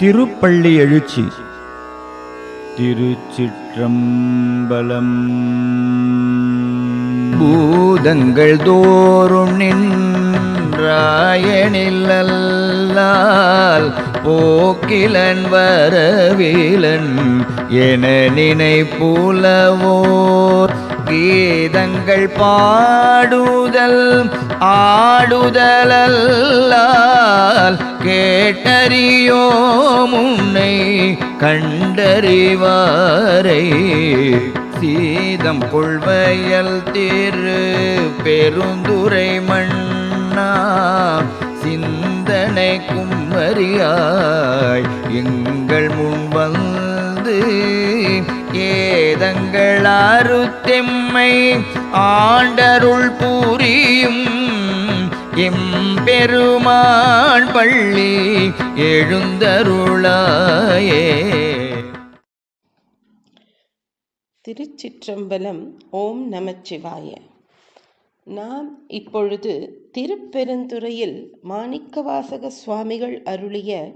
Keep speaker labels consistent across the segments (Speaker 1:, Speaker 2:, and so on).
Speaker 1: திருப்பள்ளி எழுச்சி. திருச்சிற்றம்பலம். பூதங்கள் தோறும் நின்றாயனில்லால் போக்கிலன் வரவிலன் என நினைப்புலவோர் வேதங்கள் பாடுதல் ஆடுதலல்லால் கேட்டறியோ முன்னை கண்டறிவாரை. சீதம் கொள்வையல் திரு பெருந்துரை மண்ணா சிந்தனை கும்மறியாய் எங்கள் முன் வந்து ஏதங்கள் அறுத்தெம்மை ஆண்டருள் புரியும். எம்பெருமான் பள்ளி எழுந்தருளாயே.
Speaker 2: திருச்சிற்றம்பலம் ஓம் நமச்சிவாய. நாம் இப்பொழுது திருப்பெருந்துறையில் மாணிக்கவாசக சுவாமிகள் அருளிய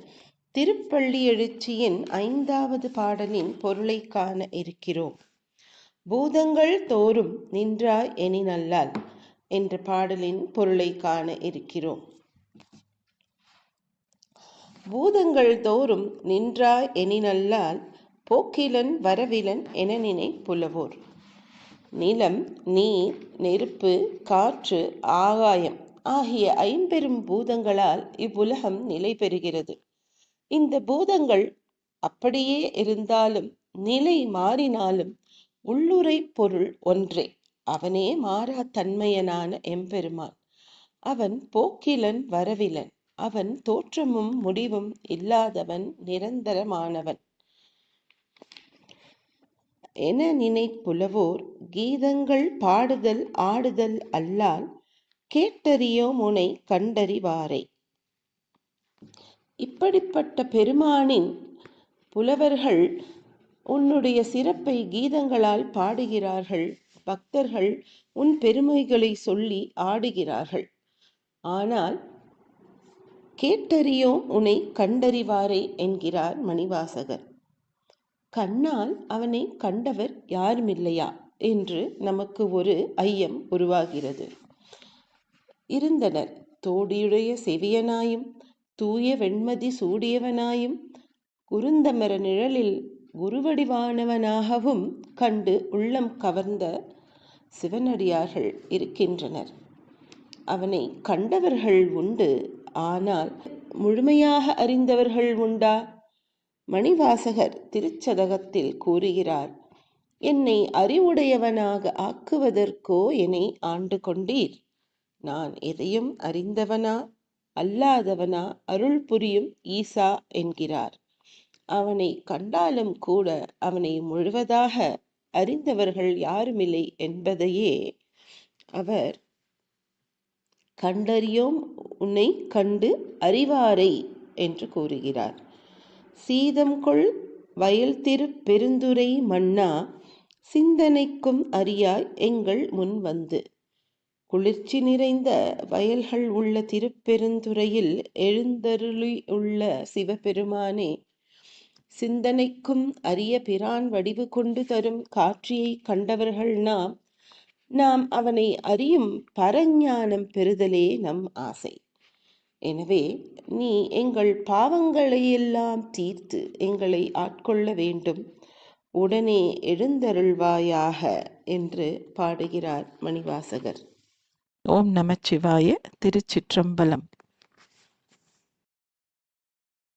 Speaker 2: திருப்பள்ளி எழுச்சியின் ஐந்தாவது பாடலின் பொருளை காண இருக்கிறோம். பூதங்கள் தோறும் நின்றாய் எனினல்லால் என்ற பாடலின் பொருளை காண இருக்கிறோம். பூதங்கள் தோறும் நின்றாய் எனினல்லால் போக்கிலன் வரவிலன் என நினை புலவோர் நிலம் நீர் நெருப்பு காற்று ஆகாயம் ஆகிய ஐம்பெரும் பூதங்களால் இவ்வுலகம் நிலை பெறுகிறது இந்த பூதங்கள் அப்படியே இருந்தாலும் நிலை மாறினாலும் உள்ளுரை பொருள் ஒன்றே. அவனே மாறா தன்மையனான எம்பெருமான். அவன் போக்கிலன் வரவிலன். அவன் தோற்றமும் முடிவும் இல்லாதவன் நிரந்தரமானவன். என நினைப்புலவோர் கீதங்கள் பாடுதல் ஆடுதல் அல்லால் கேட்டறியோ முனை கண்டறிவாரை. இப்படிப்பட்ட பெருமானின் புலவர்கள் உன்னுடைய சிறப்பை கீதங்களால் பாடுகிறார்கள். பக்தர்கள் உன் பெருமைகளை சொல்லி ஆடுகிறார்கள். ஆனால் கேட்டறியோம் உன்னை கண்டறிவாரே என்கிறார் மணிவாசகர். கண்ணால் அவனை கண்டவர் யாருமில்லையா என்று நமக்கு ஒரு ஐயம் உருவாகிறது. இருந்தனர். தோடியுடைய செவியனாயும் தூய வெண்மதி சூடியவனாயும் குருந்தமர நிழலில் குருவடிவானவனாகவும் கண்டு உள்ளம் கவர்ந்த சிவனடியார்கள் இருக்கின்றனர். அவனை கண்டவர்கள் உண்டு ஆனால் முழுமையாக அறிந்தவர்கள் உண்டா? மணிவாசகர் திருச்சதகத்தில் கூறுகிறார் என்னை அறிவுடையவனாக ஆக்குவதற்கோ என்னை ஆண்டு கொண்டீர். நான் எதையும் அறிந்தவனா? அல்லாதவனா அருள் புரியும் ஈசா என்கிறார். அவனை கண்டாலும் கூட அவனை முழுவதாக அறிந்தவர்கள் யாருமில்லை என்பதையே அவர் கண்டறியோம். உன்னை கண்டு அறிவாரை என்று கூறுகிறார். சீதம் கொள் வயல் திரு பெருந்துரை மன்னா சிந்தனைக்கும் அறியாய் எங்கள் முன் வந்து. குளிர்ச்சி நிறைந்த வயல்கள் உள்ள திருப்பெருந்துறையில் எழுந்தருளி உள்ள சிவபெருமானே சிந்தனைக்கும் அரிய பிரான் வடிவு கொண்டு தரும் காட்சியை கண்டவர்கள் நாம் நாம் அவனை அறியும் பரஞானம் பெறுதலே நம் ஆசை. எனவே நீ எங்கள் பாவங்களையெல்லாம் தீர்த்து எங்களை ஆட்கொள்ள வேண்டும். உடனே எழுந்தருள்வாயாக என்று பாடுகிறார் மணிவாசகர்.
Speaker 3: ஓம் நமச்சிவாய திருச்சிற்றம்பலம்.